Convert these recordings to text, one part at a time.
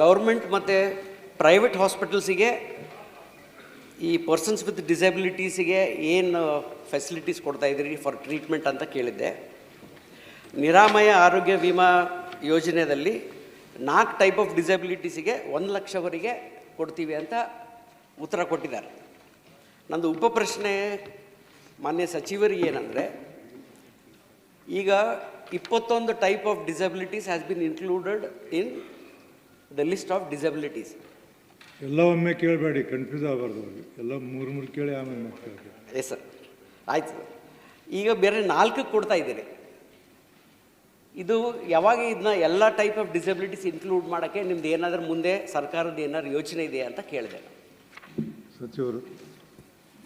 Government ಮತ್ತು private ಹಾಸ್ಪಿಟಲ್ಸಿಗೆ ಈ persons with ಡಿಸೆಬಿಲಿಟೀಸಿಗೆ ಏನು ಫೆಸಿಲಿಟೀಸ್ ಕೊಡ್ತಾ ಇದ್ದೀರಿ ಫಾರ್ ಟ್ರೀಟ್ಮೆಂಟ್ ಅಂತ ಕೇಳಿದ್ದೆ. ನಿರಾಮಯ ಆರೋಗ್ಯ ವಿಮಾ ಯೋಜನೆಯಲ್ಲಿ ನಾಲ್ಕು ಟೈಪ್ ಆಫ್ ಡಿಸೆಬಿಲಿಟೀಸಿಗೆ ಒಂದು ಲಕ್ಷವರೆಗೆ ಕೊಡ್ತೀವಿ ಅಂತ ಉತ್ತರ ಕೊಟ್ಟಿದ್ದಾರೆ. ನಂದು ಉಪ ಪ್ರಶ್ನೆ ಮಾನ್ಯ ಸಚಿವರಿಗೆ ಏನಂದರೆ, ಈಗ ಇಪ್ಪತ್ತೊಂದು type of disabilities has been included in the list of disabilities ಎಲ್ಲ ಒಮ್ಮೆ ಕೇಳಬೇಡಿ ಕನ್ಫ್ಯೂಸ್ ಆಗಬಾರ್ದು ಅವ್ರಿಗೆ. ಎಲ್ಲ ಮೂರು ಮೂರು ಕೇಳಿ ಆಮೇಲೆ ಎಸ್ ಸರ್ ಆಯ್ತು ಸರ್ ಈಗ ಬೇರೆ ನಾಲ್ಕು ಕೊಡ್ತಾ ಇದ್ದೀರಿ ಇದು ಯಾವಾಗ ಇದನ್ನ ಎಲ್ಲ ಟೈಪ್ ಆಫ್ ಡಿಸಬಿಲಿಟೀಸ್ ಇನ್ಕ್ಲೂಡ್ ಮಾಡೋಕ್ಕೆ ನಿಮ್ದು ಏನಾದರೂ ಮುಂದೆ ಸರ್ಕಾರದ ಏನಾದ್ರು ಯೋಚನೆ ಇದೆಯಾ ಅಂತ ಕೇಳಿದೆ. ಸಚಿವರು.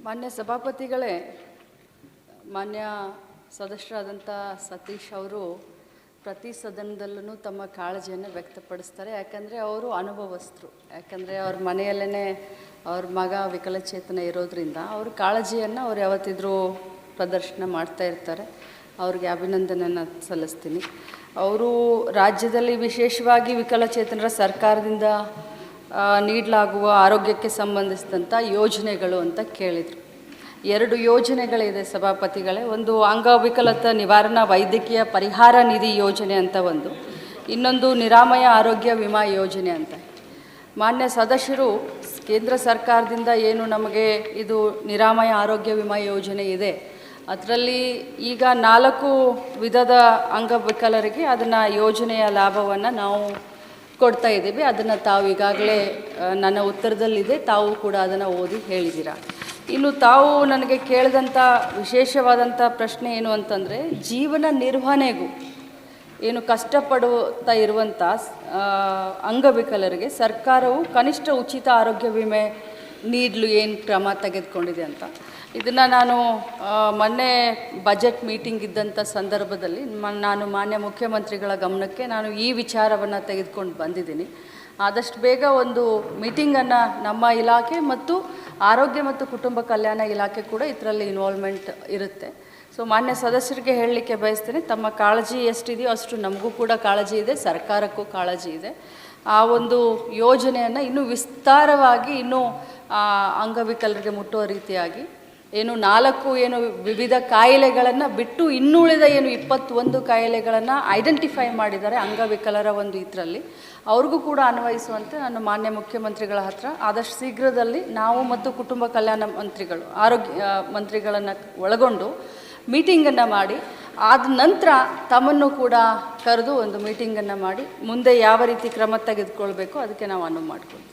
ಮಾನ್ಯ ಸಭಾಪತಿಗಳೇ ಮಾನ್ಯ ಸದಸ್ಯರಾದಂಥ ಸತೀಶ್ ಅವರು ಪ್ರತಿ ಸದನದಲ್ಲೂ ತಮ್ಮ ಕಾಳಜಿಯನ್ನು ವ್ಯಕ್ತಪಡಿಸ್ತಾರೆ. ಯಾಕಂದರೆ ಅವರು ಅನುಭವಸ್ಥರು. ಯಾಕಂದರೆ ಅವ್ರ ಮನೆಯಲ್ಲೇ ಅವ್ರ ಮಗ ವಿಕಲಚೇತನ ಇರೋದ್ರಿಂದ ಅವ್ರ ಕಾಳಜಿಯನ್ನು ಅವ್ರು ಯಾವತ್ತಿದ್ರೂ ಪ್ರದರ್ಶನ ಮಾಡ್ತಾ ಇರ್ತಾರೆ. ಅವ್ರಿಗೆ ಅಭಿನಂದನೆಯನ್ನು ಸಲ್ಲಿಸ್ತೀನಿ. ಅವರು ರಾಜ್ಯದಲ್ಲಿ ವಿಶೇಷವಾಗಿ ವಿಕಲಚೇತನರ ಸರ್ಕಾರದಿಂದ ನೀಡಲಾಗುವ ಆರೋಗ್ಯಕ್ಕೆ ಸಂಬಂಧಿಸಿದಂಥ ಯೋಜನೆಗಳು ಅಂತ ಕೇಳಿದರು. ಎರಡು ಯೋಜನೆಗಳಿದೆ ಸಭಾಪತಿಗಳೇ. ಒಂದು ಅಂಗವಿಕಲತ ನಿವಾರಣಾ ವೈದ್ಯಕೀಯ ಪರಿಹಾರ ನಿಧಿ ಯೋಜನೆ ಅಂತ ಒಂದು. ಇನ್ನೊಂದು ನಿರಾಮಯ ಆರೋಗ್ಯ ವಿಮಾ ಯೋಜನೆ ಅಂತ. ಮಾನ್ಯ ಸದಸ್ಯರು, ಕೇಂದ್ರ ಸರ್ಕಾರದಿಂದ ಏನು ನಮಗೆ ಇದು ನಿರಾಮಯ ಆರೋಗ್ಯ ವಿಮಾ ಯೋಜನೆ ಇದೆ. ಅದರಲ್ಲಿ ಈಗ ನಾಲ್ಕು ವಿಧದ ಅಂಗವಿಕಲರಿಗೆ ಅದನ್ನು ಯೋಜನೆಯ ಲಾಭವನ್ನು ನಾವು ಕೊಡ್ತಾ ಇದ್ದೀವಿ. ಅದನ್ನು ತಾವು ಈಗಾಗಲೇ ನನ್ನ ಉತ್ತರದಲ್ಲಿದೆ. ತಾವು ಕೂಡ ಅದನ್ನು ಓದಿ ಹೇಳಿದ್ದೀರಾ. ಇನ್ನು ತಾವು ನನಗೆ ಕೇಳಿದಂಥ ವಿಶೇಷವಾದಂಥ ಪ್ರಶ್ನೆ ಏನು ಅಂತಂದರೆ, ಜೀವನ ನಿರ್ವಹಣೆಗೂ ಏನು ಕಷ್ಟಪಡುತ್ತಾ ಇರುವಂಥ ಅಂಗವಿಕಲರಿಗೆ ಸರ್ಕಾರವು ಕನಿಷ್ಠ ಉಚಿತ ಆರೋಗ್ಯ ವಿಮೆ ನೀಡಲು ಏನು ಕ್ರಮ ತೆಗೆದುಕೊಂಡಿದೆ ಅಂತ. ಇದನ್ನು ನಾನು ಮೊನ್ನೆ ಬಜೆಟ್ ಮೀಟಿಂಗ್ ಇದ್ದಂಥ ಸಂದರ್ಭದಲ್ಲಿ ನಾನು ಮಾನ್ಯ ಮುಖ್ಯಮಂತ್ರಿಗಳ ಗಮನಕ್ಕೆ ನಾನು ಈ ವಿಚಾರವನ್ನು ತೆಗೆದುಕೊಂಡು ಬಂದಿದ್ದೀನಿ. ಆದಷ್ಟು ಬೇಗ ಒಂದು ಮೀಟಿಂಗನ್ನು ನಮ್ಮ ಇಲಾಖೆ ಮತ್ತು ಆರೋಗ್ಯ ಮತ್ತು ಕುಟುಂಬ ಕಲ್ಯಾಣ ಇಲಾಖೆ ಕೂಡ ಇದರಲ್ಲಿ ಇನ್ವಾಲ್ವ್ಮೆಂಟ್ ಇರುತ್ತೆ. ಸೊ ಮಾನ್ಯ ಸದಸ್ಯರಿಗೆ ಹೇಳಲಿಕ್ಕೆ ಬಯಸ್ತೀನಿ, ತಮ್ಮ ಕಾಳಜಿ ಎಷ್ಟಿದೆಯೋ ಅಷ್ಟು ನಮಗೂ ಕೂಡ ಕಾಳಜಿ ಇದೆ, ಸರ್ಕಾರಕ್ಕೂ ಕಾಳಜಿ ಇದೆ. ಆ ಒಂದು ಯೋಜನೆಯನ್ನು ಇನ್ನೂ ವಿಸ್ತಾರವಾಗಿ ಇನ್ನೂ ಅಂಗವಿಕಲರಿಗೆ ಮುಟ್ಟುವ ರೀತಿಯಾಗಿ ಏನು ನಾಲ್ಕು ಏನು ವಿವಿಧ ಕಾಯಿಲೆಗಳನ್ನು ಬಿಟ್ಟು ಇನ್ನುಳಿದ ಏನು ಇಪ್ಪತ್ತೊಂದು ಕಾಯಿಲೆಗಳನ್ನು ಐಡೆಂಟಿಫೈ ಮಾಡಿದ್ದಾರೆ ಅಂಗವಿಕಲರ ಒಂದು ಇದರಲ್ಲಿ. ಅವ್ರಿಗೂ ಕೂಡ ಅನ್ವಯಿಸುವಂತೆ ನಾನು ಮಾನ್ಯ ಮುಖ್ಯಮಂತ್ರಿಗಳ ಹತ್ರ ಆದಷ್ಟು ಶೀಘ್ರದಲ್ಲಿ ನಾವು ಮತ್ತು ಕುಟುಂಬ ಕಲ್ಯಾಣ ಮಂತ್ರಿಗಳು, ಆರೋಗ್ಯ ಮಂತ್ರಿಗಳನ್ನು ಒಳಗೊಂಡು ಮೀಟಿಂಗನ್ನು ಮಾಡಿ, ಆದ ನಂತರ ತಮ್ಮನ್ನು ಕೂಡ ಕರೆದು ಒಂದು ಮೀಟಿಂಗನ್ನು ಮಾಡಿ, ಮುಂದೆ ಯಾವ ರೀತಿ ಕ್ರಮ ತೆಗೆದುಕೊಳ್ಬೇಕು ಅದಕ್ಕೆ ನಾವು ಅನುವು ಮಾಡಿಕೊಳ್ತೀವಿ.